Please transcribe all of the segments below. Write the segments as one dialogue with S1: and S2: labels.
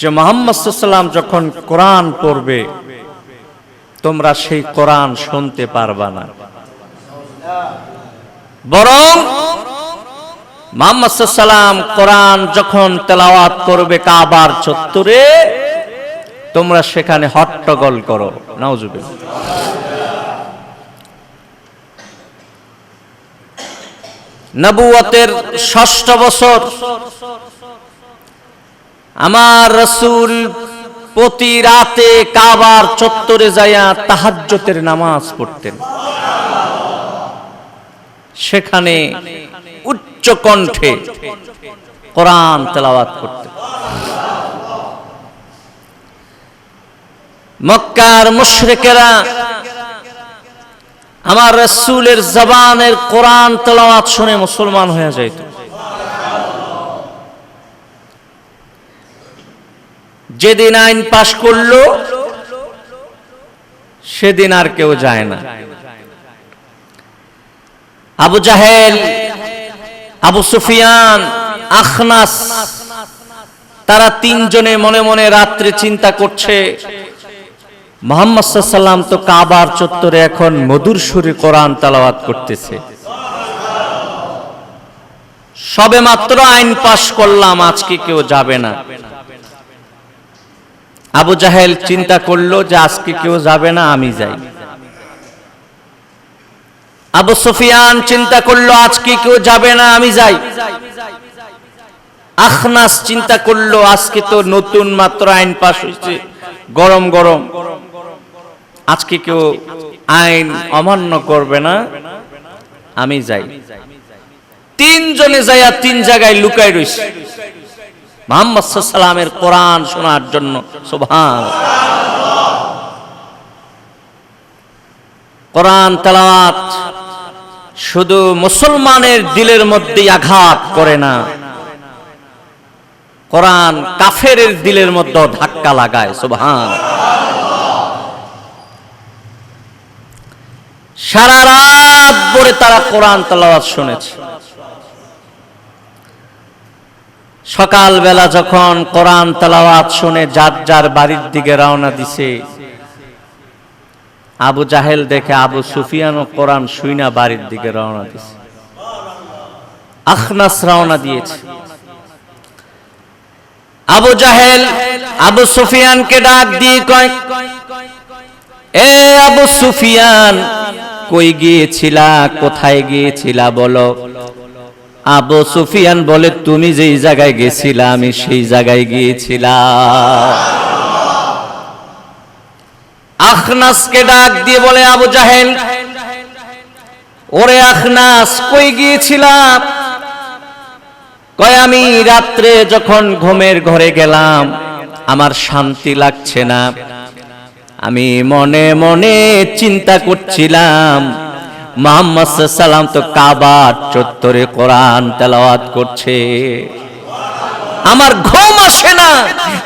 S1: যে মোহাম্মদ সাল্লাম যখন কোরআন পড়বে, তোমরা সেই কোরআন শুনতে পারবা না। বরং মোহাম্মদ সাল্লাম কোরআন যখন তেলাওয়াত করবে কাবার চত্বরে, তোমরা সেখানে হট্টগোল করো। নাউজুবিল নবুয়তের ষষ্ঠ বছর আমার রসুল প্রতি রাতে কাবার চত্বরে যাইয়া তাহাজ্জতের নামাজ পড়তেন। সেখানে উচ্চ কণ্ঠে কোরআন তেলাওয়াত করতেন। মক্কার মুশরিকেরা আমার রসুলের জবানের কোরআন তেলাওয়াত শুনে মুসলমান হয়ে যাইত। যেদিন আইন পাশ করল, সেদিন আর কেউ যায় না। আবু জাহেল, আবু সুফিয়ান, আখনাস, তারা তিনজনে মনে মনে রাত্রে চিন্তা করছে, মোহাম্মদ সাল্লাম তো কাবার চত্বরে এখন মধুর সুরে কোরআন তালাওয়াত করতেছে। সবে মাত্র আইন পাশ করলাম, আজকে কেউ যাবে না। আবু জাহেল চিন্তা করল যে আজকে কেউ যাবে না, আমি যাই। আবু সুফিয়ান চিন্তা করল, আজকে কেউ যাবে না, আমি যাই। আখনাস চিন্তা করল, আজকে তো নতুন মাত্র আইন পাশ হয়েছে, গরম গরম। আজকে কেউ আইন অমান্য করবে না, আমি যাই। তিনজনে যাইয়া তিন জায়গায় লুকাই রয়েছে মোহাম্মদ সাল্লামের কোরআন শোনার জন্য সোভান কোরআন তেলাওয়াত শুধু মুসলমানের দিলের মধ্যে আঘাত করে না। কোরআন কাফের দিলের মধ্যে ধাক্কা লাগায় সোভান সারা রাত পরে তারা কোরআন তেলাওয়াত শুনেছে। সকালবেলা যখন কোরআন তেলাওয়াত শুনে যার যার বাড়ির দিকে রওনা দিছে, আবু জাহেল দেখে আবু সুফিয়ান ও কোরআন শুইনা বাড়ির দিকে রওনা দিছে। আখনাস রওনা দিয়েছে। আবু জাহেল আবু সুফিয়ানকে ডাক দিয়ে কয়, এ আবু সুফিয়ান, কই গিয়েছিলা? কোথায় গিয়েছিলা বলো? আবু সুফিয়ান বলে, তুমি যেই জায়গায় গেছিলা, আমি সেই জায়গায় গিয়েছিলাম। আখনাসকে ডাক দিয়ে বলে, আবু জাহেল, ওরে আখনাস, কই গিয়েছিলাম কয়, আমি রাত্রে যখন ঘুমের ঘরে গেলাম, আমার শান্তি লাগছে না। আমি মনে মনে চিন্তা করছিলাম মোহাম্মদ সাল্লাম তো কাবার চত্বরে কোরআন তেলাওয়াত করছে আমার ঘুম আসে না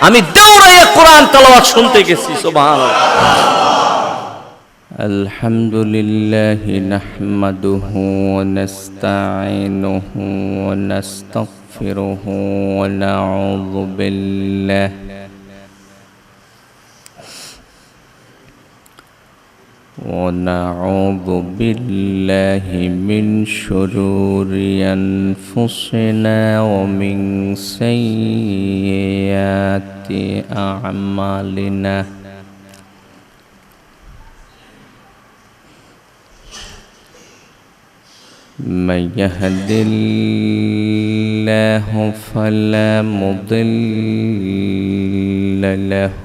S1: আমি দৌড়াইয়া কোরআন তেলাওয়াত শুনতে গেছি সুবহানাল্লাহ
S2: الحمد لله نحمده ونستعينه ونستغفره ونعوذ بالله ونعوذ بالله من شرور أنفسنا ومن سيئات أعمالنا. من يهد الله فلا مضل له.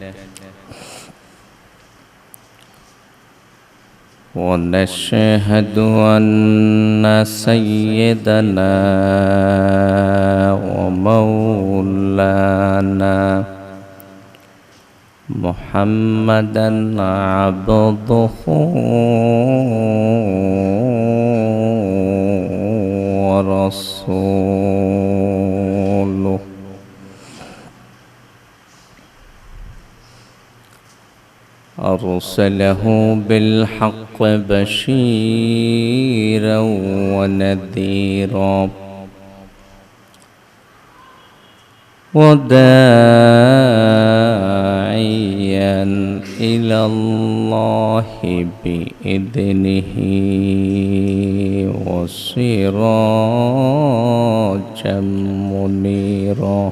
S2: ونشهد أن سيدنا ومولانا محمدا عبده ورسوله. أرسله بالحق بشيرا ونذيرا. وداعيا إلى الله بإذنه وسراجا منيرا.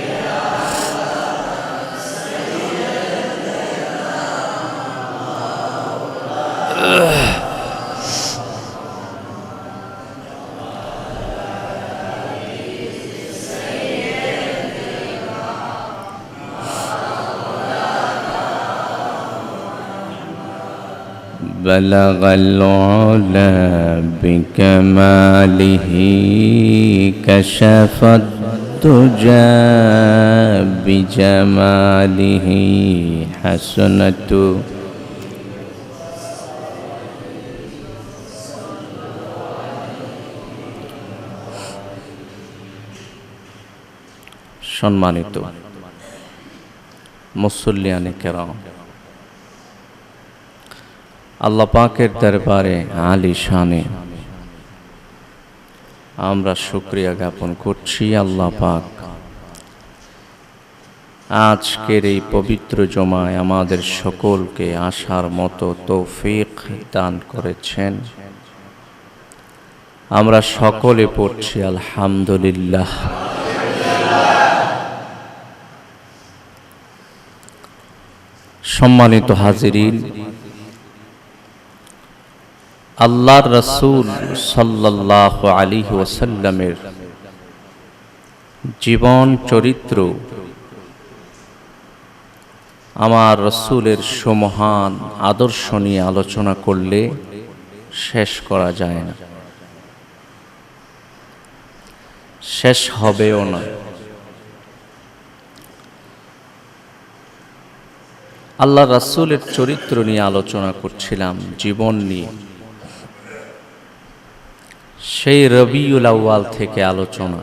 S2: بلغ العلا بكماله كشف الدجى بجماله حسنة সম্মানিত মুসল্লিয়ানে কেরাম আল্লাহ পাকের দরবারে আলী শানে। আমরা শুক্রিয়া জ্ঞাপন করছি আল্লাহ পাক। আজকের এই পবিত্র জমায় আমাদের সকলকে আসার মতো তৌফিক দান করেছেন। আমরা সকলে পড়ছি আলহামদুলিল্লাহ। সম্মানিত হাজিরিন আল্লাহর রসুল সাল্লাহ আলী ওসাল্লামের জীবন চরিত্র আমার রসুলের সমহান আদর্শ নিয়ে আলোচনা করলে শেষ করা যায় না। শেষ হবেও না। আল্লাহ রাসুলের চরিত্র নিয়ে আলোচনা করছিলাম, জীবন নিয়ে। সেই রবিউল আউয়াল থেকে আলোচনা।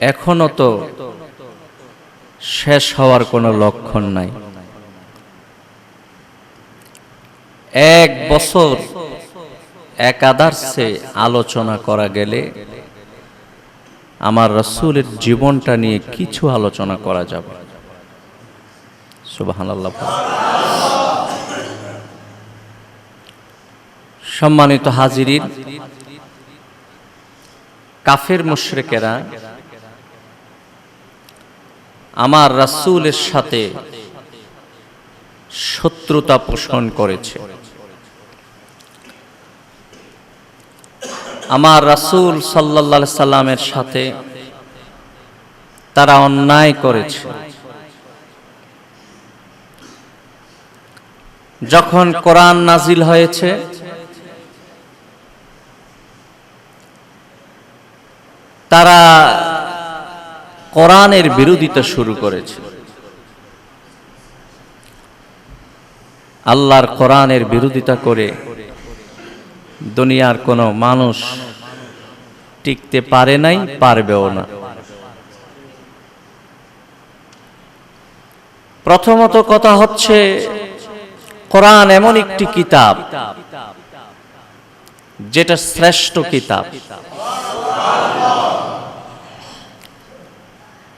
S2: এখনও তো শেষ হওয়ার কোনো লক্ষণ নাই। এক বছর একাদার্সে আলোচনা করা গেলে আমার রসুলের জীবনটা নিয়ে কিছু আলোচনা করা যাবে। সুবাহান আল্লাহ সম্মানিত হাজিরিন, কাফের মুশরেকেরা, আমার রাসূলের সাথে শত্রুতা পোষণ করেছে। আমার রাসূল সাল্লাল্লাহু সাল্লামের সাথে তারা অন্যায় করেছে। যখন কোরআন নাজিল হয়েছে কোরআনের বিরোধিতা শুরু করেছে। আল্লাহর কোরআনের বিরোধিতা করে দুনিয়ার কোনো মানুষ টিকতে পারে নাই, পারবেও না। প্রথমত কথা হচ্ছে, কোরআন এমন একটি কিতাব, যেটা শ্রেষ্ঠ কিতাব।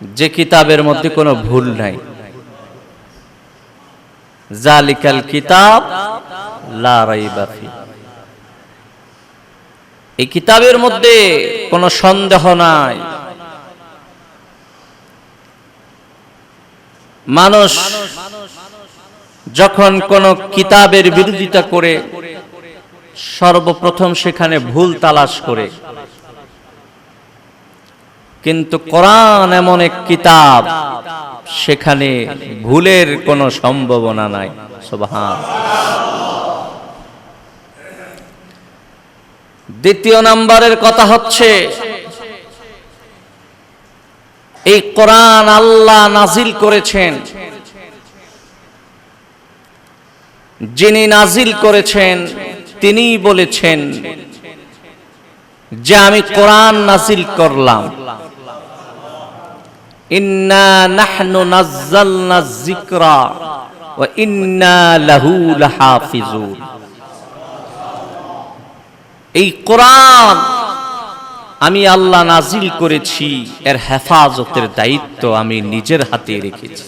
S2: যে কিতাবের মধ্যে কোনো ভুল নাই। জালিকাল কিতাব লা রাইবা ফি। এই কিতাবের মধ্যে কোনো সন্দেহ নাই। মানুষ যখন কোন কিতাবের বিরোধিতা করে, সর্বপ্রথম সেখানে ভুল তালাশ করে। কিন্তু কোরআন এমন এক কিতাব, সেখানে ভুলের কোনো সম্ভাবনা নাই। দ্বিতীয় নাম্বারের কথা হচ্ছে, এই কোরআন আল্লাহ নাজিল করেছেন। যিনি নাজিল করেছেন তিনি বলেছেন যে আমি কোরআন নাজিল করলাম। এই কোরআন আমি আল্লাহ নাজিল করেছি, এর হেফাজতের দায়িত্ব আমি নিজের হাতে রেখেছি।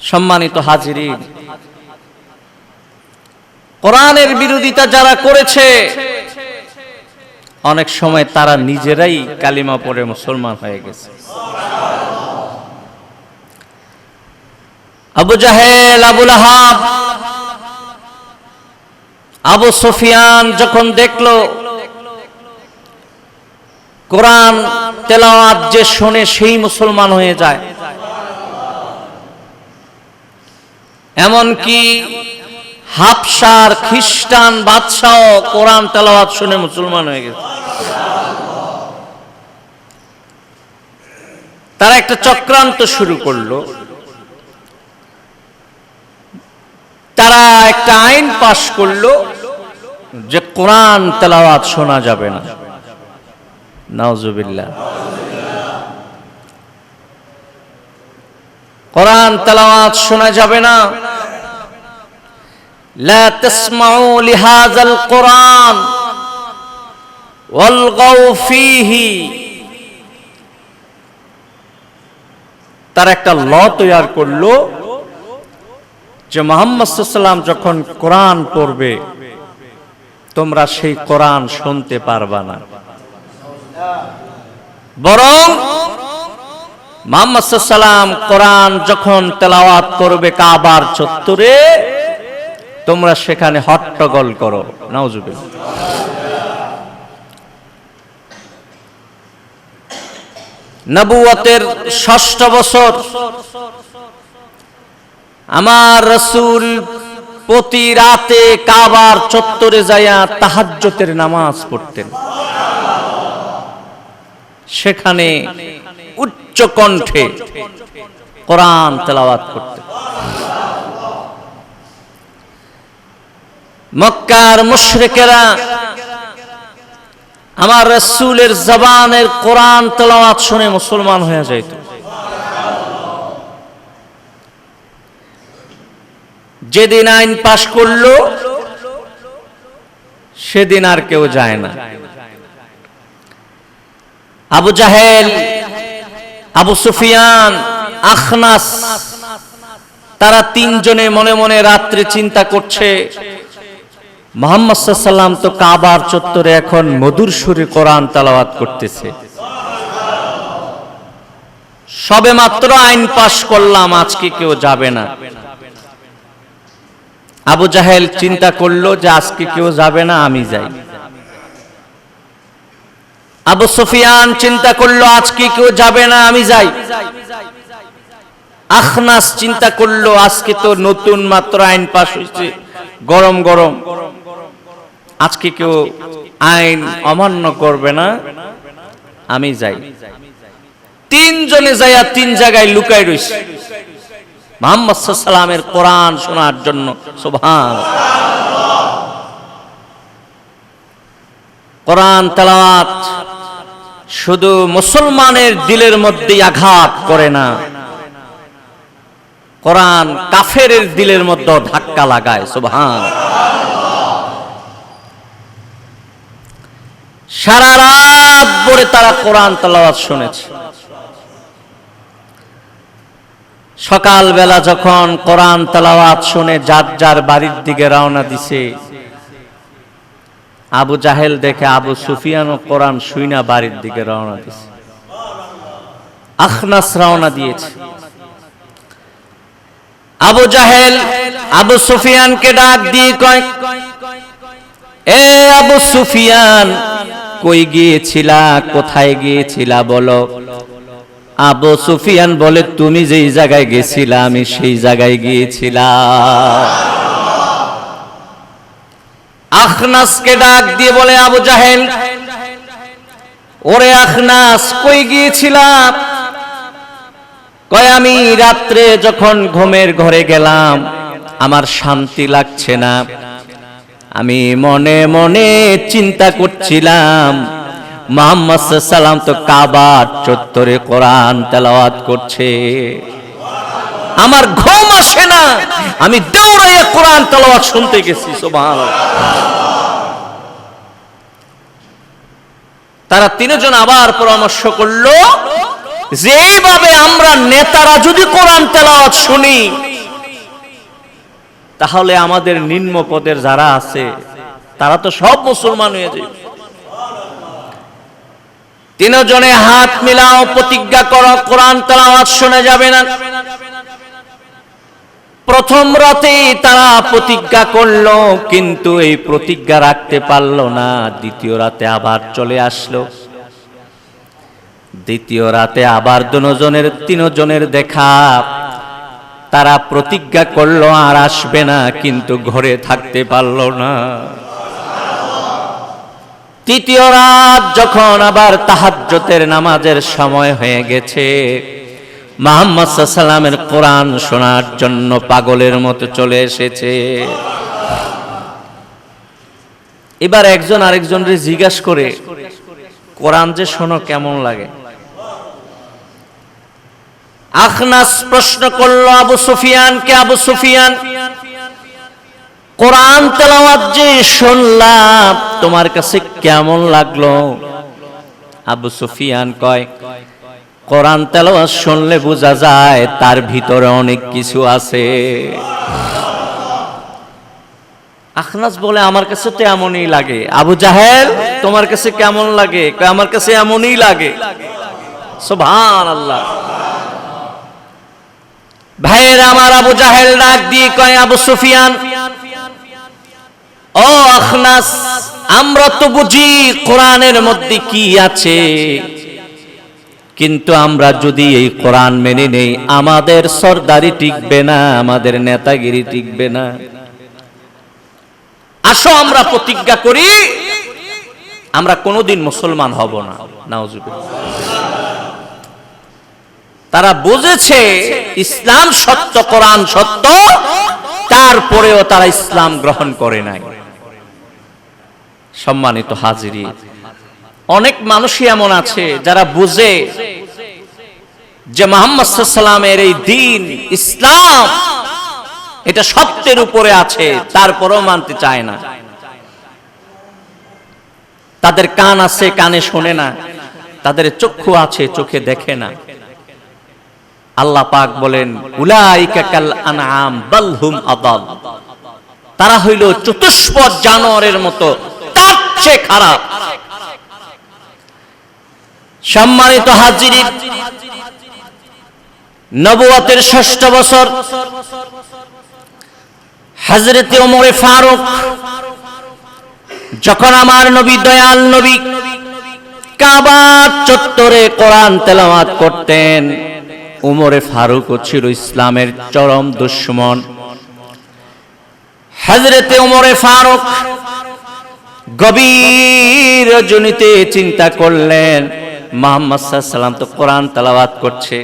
S2: সম্মানিত হাজিরিন, কোরআনের বিরোধিতা যারা করেছে অনেক সময় তারা নিজেরাই কালিমা পড়ে মুসলমান হয়ে গেছে। আবু জাহেল আবুল আহাব আবু সুফিয়ান যখন দেখল, কোরআন তেলাওয়াত যে শোনে সেই মুসলমান হয়ে যায়। এমনকি হাফসার খ্রিস্টান বাদশাহ কোরআন তেলাওয়াত শুনে মুসলমান হয়ে গেছে। তারা একটা চক্রান্ত শুরু করল। তারা একটা আইন পাশ করল যে কোরআন তেলাওয়াত শোনা যাবে না। নাউজুবিল্লাহ। কোরআন তেলাওয়াত শোনা যাবে না। لا تسمعوا لهذا القرآن والغوا فيه তার একটা ল তৈরি করলো যে মোহাম্মদ সাল্লাম যখন কোরআন পড়বে তোমরা সেই কোরআন শুনতে পারবা না বরং মোহাম্মদ সাল্লাম কোরআন যখন তেলাওয়াত করবে কাবার চত্বরে তোমরা সেখানে হট্টগোল করো। নাউজুবিল নবুয়তের ষষ্ঠ বছর আমার রসুল প্রতি রাতে কাবার চত্বরে যাইয়া তাহাজ্জতের নামাজ পড়তেন। সেখানে উচ্চ কণ্ঠে কোরআন তেলাওয়াত করতেন। মক্কার মুশরিকেরা আমার রসুলের জবানের কোরআন তেলাওয়াত শুনে মুসলমান হয়ে যাইত। যেদিন আইন পাশ করল, সেদিন আর কেউ যায় না। আবু জাহেল, আবু সুফিয়ান, আখনাস, তারা তিনজনে মনে মনে রাত্রে চিন্তা করছে মোহাম্মদ সাল্লাম তো কাবার চত্বরে এখন মধুর সুরে কোরআন তালাওয়াত করতেছে। সবে মাত্র আইন পাশ করলাম, আজকে কেউ যাবে না। আবু জাহেল চিন্তা করল যে আজকে কেউ যাবে না, আমি যাই। আবু সুফিয়ান চিন্তা করল, আজকে কেউ যাবে না, আমি যাই। আখনাস চিন্তা করল, আজকে তো নতুন মাত্র আইন পাশ হয়েছে, গরম গরম। আজকে কেউ আইন অমান্য করবে না,
S1: আমি যাই। তিনজনে যাইয়া তিন জায়গায় লুকাই রইছে। মোহাম্মদ সাল্লামের কোরআন শোনার জন্য সুবহান কোরআন তেলাওয়াত শুধু মুসলমানের দিলের মধ্যে আঘাত করে না। কোরআন কাফের দিলের মধ্যে ধাক্কা লাগায় সুবহান সারা রাত পরে তারা কোরআন তেলাওয়াত শুনেছে। সকালবেলা যখন কোরআন তেলাওয়াত শুনে যার যার বাড়ির দিকে রওনা দিছে, আবু জাহেল দেখে আবু সুফিয়ানও কোরআন শুইনা বাড়ির দিকে রওনা দিছে। আখনাস রওনা দিয়েছে। আবু জাহেল আবু সুফিয়ানকে ডাক দিয়ে কয়, এ আবু সুফিয়ান কই গিয়েছিলা, কোথায় গিয়েছিলা বলো। আবু সুফিয়ান বলে, তুমি যেই জায়গায় গেছিলা, আমি সেই জায়গায় গিয়েছিলাম আখনাসকে ডাক দিয়ে বলে, আবু জাহেল, ওরে আখনাস কই গিয়েছিলাম কয়, আমি রাত্রে যখন ঘুমের ঘরে গেলাম, আমার শান্তি লাগছে না। আমি মনে মনে চিন্তা করছিলাম, মোহাম্মদ সাল্লাম তো কাবার চত্বরে কোরআন তেলাওয়াত করছে। আমার ঘুম আসে না, আমি দৌড়াইয়া কোরআন তেলাওয়াত শুনতে গেছি, সুবহানাল্লাহ। তারা তিনজন আবার পরামর্শ করল যে, এইভাবে আমরা নেতারা যদি কোরআন তেলাওয়াত শুনি তাহলে আমাদের নিম্ন পদের যারা আছে, তারা তো সব মুসলমান হয়ে যাবে। তিনজনে হাত মিলাও, প্রতিজ্ঞা করো, কোরআন তেলাওয়াত শুনে যাবে না। প্রথম রাতে তারা প্রতিজ্ঞা করল, কিন্তু এই প্রতিজ্ঞা রাখতে পারল না। দ্বিতীয় রাতে আবার চলে আসলো। দ্বিতীয় রাতে আবার দুজনের, তিনজনের দেখা। তারা প্রতিজ্ঞা করল, আর আসবে না, কিন্তু ঘরে থাকতে পারল না। তৃতীয় রাত যখন আবার তাহাজ্জতের নামাজের সময় হয়ে গেছে, মোহাম্মদ সাল্লামের কোরআন শোনার জন্য পাগলের মতো চলে এসেছে। এবার একজন আরেকজনরে জিজ্ঞাস করে, কোরআন যে শোনো, কেমন লাগে? আখনাস প্রশ্ন করল আবু সুফিয়ানকে আবু সুফিয়ান? কোরআন তেলাওয়াত যে শুনলাম, তোমার কাছে কেমন লাগল? আবু সুফিয়ান কয়, কোরআন তেলাওয়াত শুনলে বোঝা যায় তার ভিতরে অনেক কিছু আছে। আখনাস বলে, আমার কাছে তো এমনই লাগে। আবু জাহেল, তোমার কাছে কেমন লাগে? আমার কাছে এমনই লাগে। সুবহান আল্লাহ ভাইয়ের, আমার আবু জাহেল ডাক দিয়ে কয়, আবু সুফিয়ান, ও আখনাস, আমরা তো বুঝি কোরআনের মধ্যে কি আছে। কিন্তু আমরা যদি এই কোরআন মেনে নেই, আমাদের সর্দারি টিকবে না, আমাদের নেতাগিরি টিকবে না। আসো, আমরা প্রতিজ্ঞা করি, আমরা কোনোদিন মুসলমান হব না। নাউজুবিল্লাহ। তারা বুঝেছে ইসলাম সত্য, কোরআন সত্য, তারপরেও তারা ইসলাম গ্রহণ করে নাই। সম্মানিত হাজিরি, অনেক মানুষই এমন আছে যারা বুঝে যে মোহাম্মদ সাল্লামের এই দিন ইসলাম এটা সত্যের উপরে আছে, তারপরেও মানতে চায় না। তাদের কান আছে, কানে শোনে না। তাদের চক্ষু আছে, চোখে দেখে না। আল্লাহ পাক বলেন, উলাইকা আনআম বাল হুম আদাল। তারা হইল চতুষ্পদ জানোয়ারের মতো, তার চেয়ে খারাপ। সম্মানিত হাজিরি নবুয়তের ষষ্ঠ বছর হজরতে ওমরে ফারুক, যখন আমার নবী দয়াল নবী কাবার চত্বরে কোরআন তেলাওয়াত করতেন উমরে ফারুকও ছিল ইসলামের চরম দুশ্মন। হজরতে উমরে ফারুক গভীর রজনীতে চিন্তা করলেন, মোহাম্মদ সাল্লাম তো কোরআন তালাওয়াত করছে।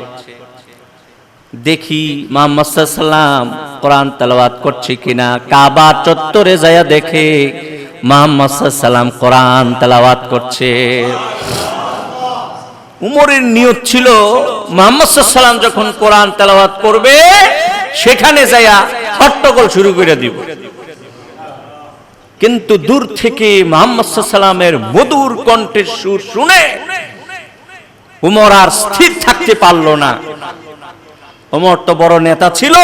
S1: দেখি মোহাম্মদ সাল্লাম কোরআন তালাওয়াত করছে কিনা। কাবা চত্বরে যায়া দেখে মোহাম্মদ সাল্লাম কোরআন তালাওয়াত করছে। উমরের নিয়ত ছিল, মোহাম্মদ সাল্লাম যখন কোরআন তেলাওয়াত করবে, সেখানে যায়া হট্টগোল শুরু করে দিব। কিন্তু দূর থেকে মোহাম্মদ সাল্লামের মধুর কণ্ঠের সুর শুনে উমর আর স্থির থাকতে পারল না। উমর তো বড় নেতা ছিল।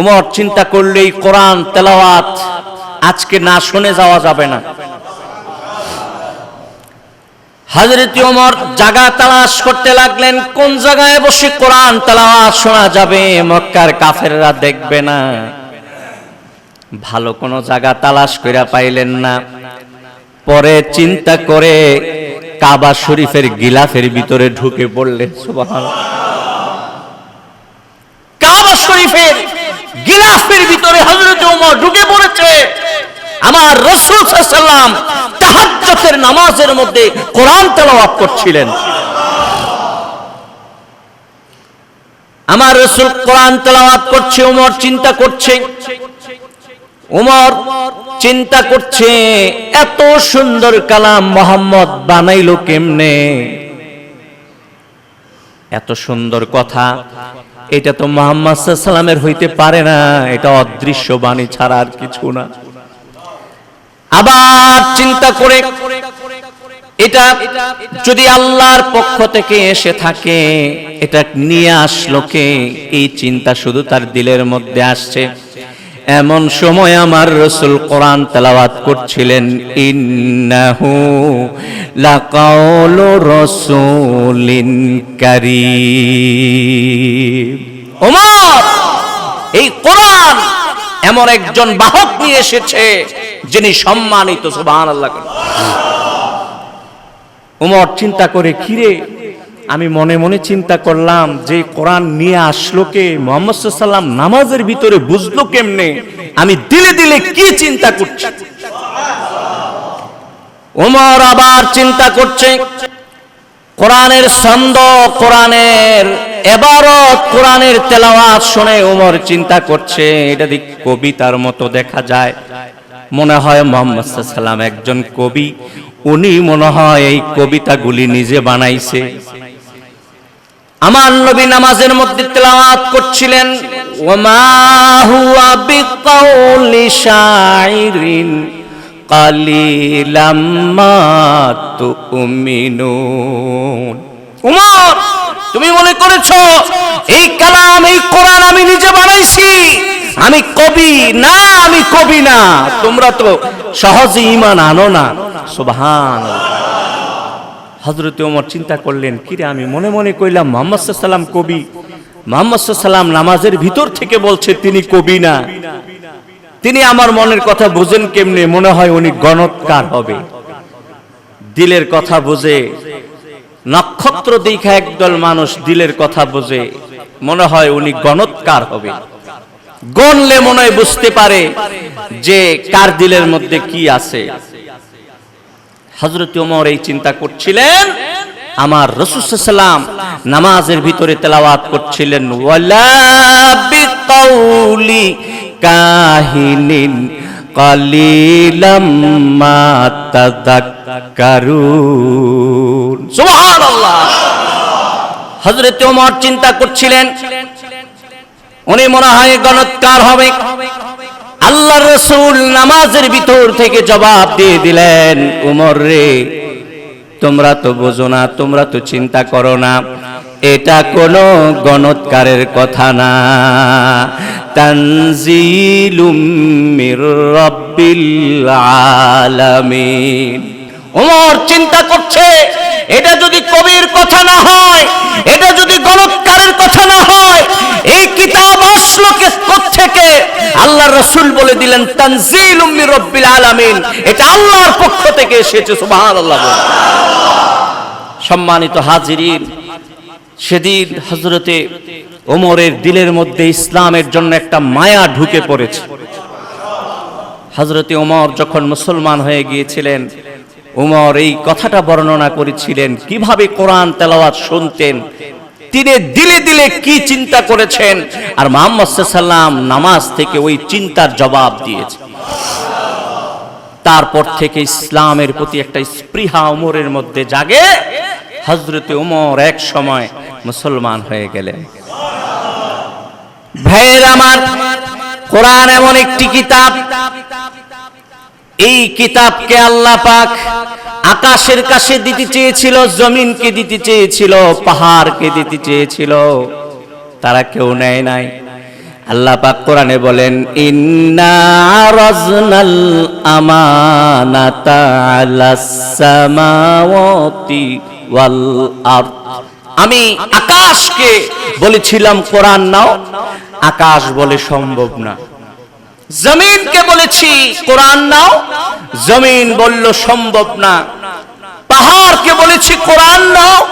S1: উমর চিন্তা করলেই কোরআন তেলাওয়াত আজকে না শুনে যাওয়া যাবে না। হজরত ওমর জায়গা তালাশ করতে লাগলেন, কোন জায়গায় বসে কোরআন তালাওয়াত শোনা যাবে? মক্কার কাফেররা দেখবে না। ভালো কোনো জায়গা তালাশ কইরা পাইলেন না। পরে চিন্তা করে কাবা শরীফের গিলাফের ভিতরে ঢুকে পড়লেন কাবা শরীফের গিলাফের ভিতরে হযরত ওমর ঢুকে পড়েছে। আমার রাসূল সাল্লাম নামাজের মধ্যে কোরআন তেলাওয়াত করছিলেন। আমার রসুল কোরআন তেলাওয়াত করছে ওমর চিন্তা করছে। চিন্তা করছে, এত সুন্দর কালাম মোহাম্মদ বানাইলো কেমনে? এত সুন্দর কথা, এটা তো মোহাম্মদ সাল্লামের হইতে পারে না, এটা অদৃশ্য বাণী ছাড়া আর কিছু না। আবার চিন্তা করে এটা যদি আল্লাহর পক্ষ থেকে এসে থাকে, এটা নিয়ে আসলো কে? এই চিন্তা শুধু তার দিলের মধ্যে আসছে। এমন সময় আমার রসুল কোরআন তেলাওয়াত করছিলেন, ইন্নাহু লাকাউলু রাসূলিন কারীম। ওমর, এই কোরআন এমন একজন বাহক নিয়ে এসেছে। যিনি সম্মানিত, সুবহানাল্লাহ উমর চিন্তা করে, কিরে, আমি মনে মনে চিন্তা করলাম যে কোরআন নিয়ে আসলো কে? মোহাম্মদ সাল্লাম নামাজের ভিতরে বুঝলো কেমনে? আমি দিলে দিলে কি চিন্তা করছি? উমর আবার চিন্তা করছে, কোরআনের ছন্দ, কোরআনের এবারত, কোরআনের তেলাওয়াত শুনে উমর চিন্তা করছে, এটা দিক কবিতার মতো দেখা যায়। মনে হয় মোহাম্মদ সাল্লাম একজন কবি। উনি মনে হয় এই কবিতাগুলি নিজে বানাইছে। আমার নবী নামাজের মধ্যে তেলাওয়াত করছিলেন তুমি মনে করেছ, এই কালাম, এই কোরআন আমি নিজে বানাইছি। আমি কবি না, আমি কবি না। তোমরা তো সহজে ইমান আনো না। সুবহান হজরত ওমর চিন্তা করলেন, কিরে, আমি মনে মনে কইলাম মোহাম্মদ সাল্লাম কবি। মোহাম্মদ সাল্লাম নামাজের ভিতর থেকে বলছে, তিনি কবি না। তিনি আমার মনের কথা বুঝেন কেমনে? মনে হয় উনি গণৎকার হবে। দিলের কথা বুঝে, নক্ষত্র দেখা একদল মানুষ দিলের কথা বুঝে। মনে হয় উনি গণৎকার হবে। গণলে মনে বুঝতে পারে যে কার দিলের মধ্যে কি আছে। হজরত ওমর এই চিন্তা করছিলেন, আমার রসুসাল্লাম নামাজের ভিতরে তেলাওয়াত করছিলেন, ওয়ালা কাহিনিন কালিলাম ওমর চিন্তা করছিলেন উনি মনে হয় গণৎকার হবে। আল্লাহ রসুল নামাজের ভিতর থেকে জবাব দিয়ে দিলেন, উমর রে, তোমরা তো বোঝো না, তোমরা তো চিন্তা করো না, এটা কোনো গণৎকারের কথা না। তানজিলুম চিন্তা করছে, এটা যদি কবির কথা না হয়, এটা যদি গণৎকারের কথা না হয় এই কিতাব আসলো কে থেকে আল্লাহ রসুল বলে দিলেন তানজিল উম্মি রব্বিল আলামিন এটা আল্লাহর পক্ষ থেকে এসেছে, সুবহানাল্লাহ। সম্মানিত হাজিরিন, সেদিন হজরতে ওমরের দিলের মধ্যে ইসলামের জন্য একটা মায়া ঢুকে পড়েছে হজরতে ওমর যখন মুসলমান হয়ে গিয়েছিলেন উমর এই কথাটা বর্ণনা করেছিলেন, কীভাবে কোরআন তেলাওয়াত শুনতেন তিনি দিলে দিলে কি চিন্তা করেছেন? আর মোহাম্মদ সাল্লাম নামাজ থেকে ওই চিন্তার জবাব দিয়েছে। তারপর থেকে ইসলামের প্রতি একটা স্পৃহা উমরের মধ্যে জাগে। হজরতে উমর এক সময় মুসলমান হয়ে গেলেন। ভাইয়ের আমার, কোরআন এমন একটি কিতাব এই কিতাবকে আল্লাহ পাক আকাশের কাছে দিতে চেয়েছিল, জমিনকে দিতে চেয়েছিল, পাহাড়কে দিতে চেয়েছিল। তারা কেউ নেয় নাই। আল্লাহ পাক কোরআনে বলেন, ইন্না রাজনাল আমানাতা সামাওয়াতি ওয়াল আরদ। আমি আকাশকে বলেছিলাম, কোরআন নাও। আকাশ বলে, সম্ভব না। জমিনকে বলেছি, কোরআন নাও। জমিন বলল সম্ভব না। পাহাড়কে বলেছি, কোরআন নাও।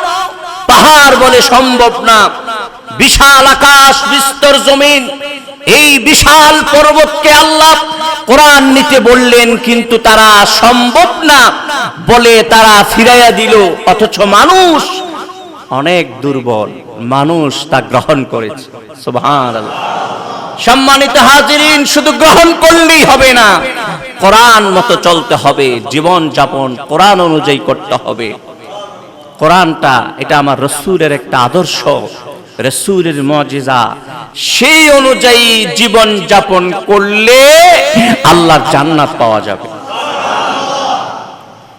S1: পাহাড় বলে সম্ভব না। বিশাল আকাশ, বিস্তর জমিন। এই বিশাল পর্বতকে আল্লাহ কোরআন নিতে বললেন, কিন্তু তারা সম্ভব না বলে তারা ফিরাইয়া দিল। অথচ মানুষ অনেক দুর্বল। মানুষ তা গ্রহণ করেছে। সুবহানাল্লাহ। সম্মানিত হাজিরিন, শুধু গ্রহণ করলেই হবে না। কোরআন মতো চলতে হবে, জীবন যাপন কোরআন অনুযায়ী করতে হবে। কোরআনটা, এটা আমার রসুলের একটা আদর্শ, রসুলের মজিজা। সেই অনুযায়ী জীবন যাপন করলে আল্লাহর জান্নাত পাওয়া যাবে।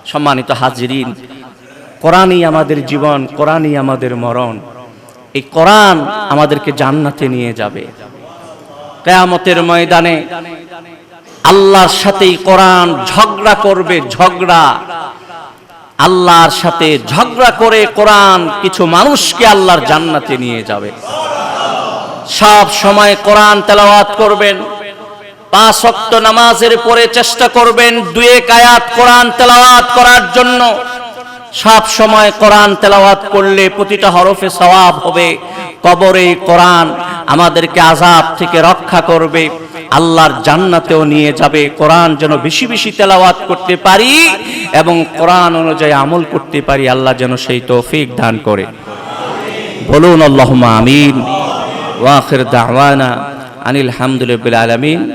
S1: সম্মানিত হাজিরিন, কোরআনই আমাদের জীবন, কোরআনই আমাদের মরণ। এই কোরআন আমাদেরকে জান্নাতে নিয়ে যাবে। কেয়ামতের ময়দানে আল্লাহর সাথেই কোরআন ঝগড়া করবে ঝগড়া। আল্লাহর সাথে ঝগড়া করে কোরআন কিছু মানুষকে আল্লাহর জান্নাতে নিয়ে যাবে। সব সময় কোরআন তেলাওয়াত করবেন। পাঁচ ওয়াক্ত নামাজের পরে চেষ্টা করবেন দুয়ে কায়াত কোরআন তেলাওয়াত করার জন্য। সব সময় কোরআন তেলাওয়াত করলে প্রতিটা হরফে সওয়াব হবে। কবরে কোরআন আমাদেরকে আজাব থেকে রক্ষা করবে। আল্লাহর জান্নাতেও নিয়ে যাবে। কোরআন যেন বেশি বেশি তেলাওয়াত করতে পারি এবং কোরআন অনুযায়ী আমল করতে পারি, আল্লাহ যেন সেই তৌফিক দান করে। বলুন, আল্লাহুম্মা আমিন। ওয়া আখির দাওয়ানা আনিল হামদুলিল্লাহ আলামিন।